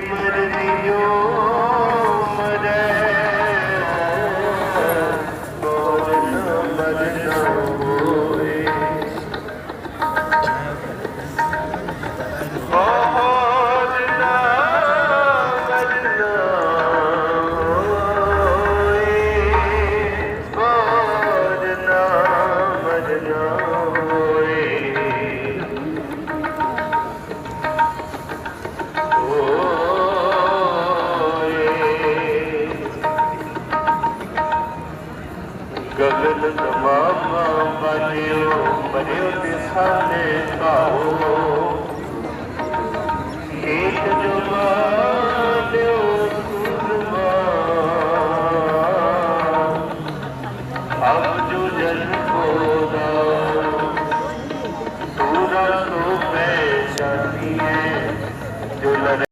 ਮਰਨਿਓ ਮਰੈ ਮਰਨ ਮਰਨ ਹੋਏ ਮੋਰ ਨਾ ਮਰਨਾ ਹੋਏ ਮੋਰ ਨਾ ਮਰਨਾ ਹੋਏ ਗਗਨ ਤਮਾਮਾ ਬਨਿਓ ਬਨਿਓ ਦਿਸਾਨੇ ਕਾਹੋ ਖੇਤ ਜਮਾਨਿਓ ਜੋ ਜਨ ਕੋ ਦਾ ਤੂੰ ਨਾ